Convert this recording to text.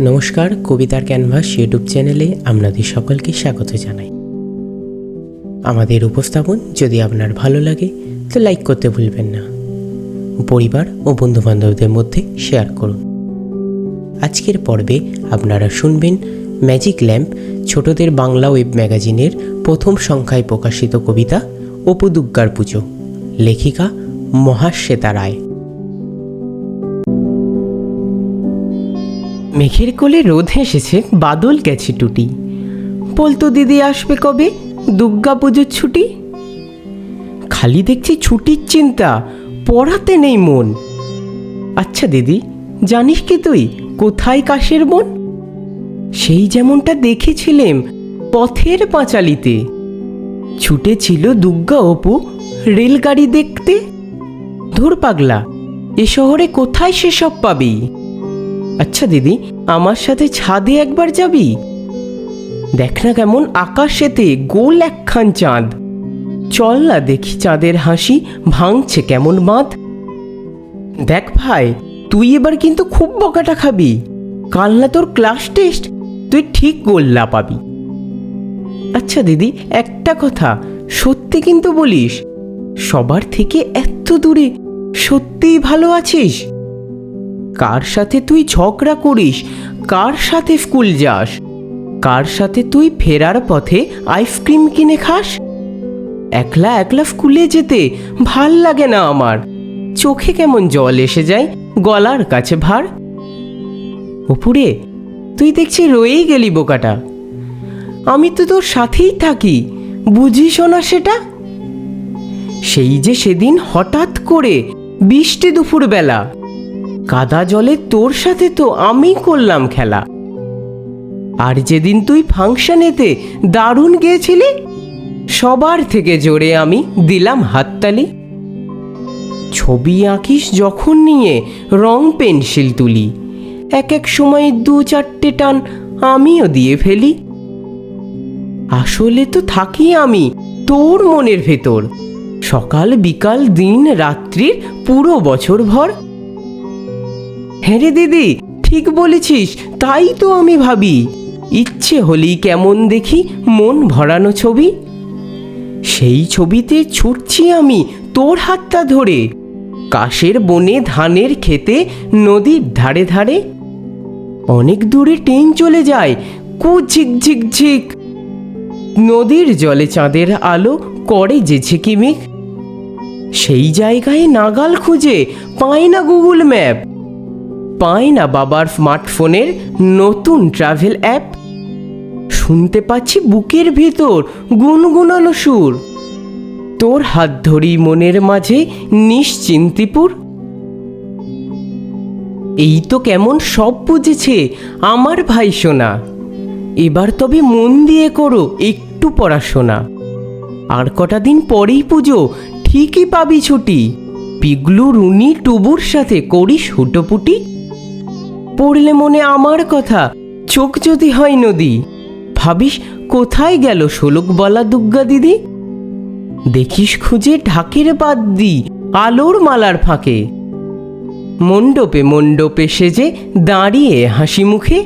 নমস্কার, কবিতার canvas YouTube চ্যানেলে আপনাদের সকলকে স্বাগত জানাই। আমাদের উপস্থাপন যদি আপনার ভালো লাগে, তো লাইক করতে ভুলবেন না। পরিবার ও বন্ধুবান্ধবদের মধ্যে শেয়ার করুন। আজকের পর্বে আপনারা শুনবেন ম্যাজিক ল্যাম্প, ছোটদের বাংলা ওয়েব ম্যাগাজিনের প্রথম সংখ্যায় প্রকাশিত কবিতা অপু দুর্গার পুজো, লেখিকা মহাশ্বেতা রায়। মেঘের কোলে রোদ হেসেছে বাদল গেছে টুটি। বলতো দিদি আসবে কবে? দুর্গা পুজোর ছুটি? খালি দেখছি ছুটির চিন্তা, পড়াতে নেই মন। আচ্ছা দিদি, জানিস কি তুই, কোথায় কাশের বন সেই যেমনটা দেখেছিলেম পথের পাঁচালিতে। ছুটেছিল দুর্গা অপু রেলগাড়ি দেখতে। ধুর পাগলা, এ শহরে কোথায় সেসব পাবি? আচ্ছা দিদি, আমার সাথে ছাদে একবার যাবি? দেখ না কেমন আকাশেতে গোল একখান চাঁদ। চল না দেখি চাঁদের হাসি ভাঙছে কেমন বাঁধ। দেখ ভাই, তুই এবার কিন্তু খুব বকাটা খাবি। কাল না তোর ক্লাস টেস্ট তুই ঠিক গোল্লা পাবি। আচ্ছা দিদি, একটা কথা, সত্যি কিন্তু বলিস, সবার থেকে এত দূরে সত্যিই ভালো আছিস? কার সাথে তুই ঝগড়া করিস? কার সাথে স্কুল যাস? কার সাথে তুই ফেরার পথে আইসক্রিম কিনে খাস? একলা একলা স্কুলে যেতে ভালো লাগে না আমার। চোখে কেমন জল এসে যায়, গলার কাছে ভার। ওপুরে তুই দেখছি রয়েই গেলি বোকাটা। আমি তো তোর সাথেই থাকি, বুঝিস না সেটা? সেই যে সেদিন হঠাৎ করে বৃষ্টি দুপুরবেলা কাদা জলে তোর সাথে তো আমি করলাম খেলা। আর যেদিন তুই ফাংশনেতে দারুণ গিয়েছিলি সবার থেকে জোরে আমি দিলাম হাততালি। ছবি আঁকিস যখন নিয়ে রং পেন্সিল তুলি এক এক সময় দু চারটে টান আমিও দিয়ে ফেলি। আসলে তো থাকি আমি তোর মনের ভেতর। সকাল বিকাল দিন রাত্রির পুরো বছর ভর হ্যাঁ রে দিদি, ঠিক বলেছিস, তাই তো আমি ভাবি। ইচ্ছে হলেই কেমন দেখি মন ভরানো ছবি। সেই ছবিতে ছুটছি আমি তোর হাতটা ধরে। কাশের বনে ধানের খেতে নদীর ধারে ধারে। অনেক দূরে ট্রেন চলে যায়, কু ঝিক ঝিক ঝিক। নদীর জলে চাঁদের আলো করে যে ঝিকিমিক। সেই জায়গায় নাগাল খুঁজে পায় না গুগল ম্যাপ। পায় না বাবার স্মার্টফোনের নতুন ট্রাভেল অ্যাপ শুনতে পাচ্ছি বুকের ভেতর গুনগুনানো সুর। তোর হাত ধরি মনের মাঝে নিশ্চিন্তিপুর? এই তো কেমন সব বুঝেছে আমার ভাই সোনা। এবার তবে মন দিয়ে করো একটু পড়াশোনা। আর কটা দিন পরেই পুজো, ঠিকই পাবি ছুটি। পিগলু, রুনি, টুবুর সাথে করিস হুটোপুটি। পড়লে মনে আমার কথা, চোখ যদি হয় নদী। ভাবিস কোথায় গেল শোলক বলা দুগ্গা দিদি? দেখিস খুঁজে ঢাকের বাদ দি আলোর মালার ফাঁকে। মণ্ডপে মণ্ডপে সেজে দাঁড়িয়ে হাসি মুখে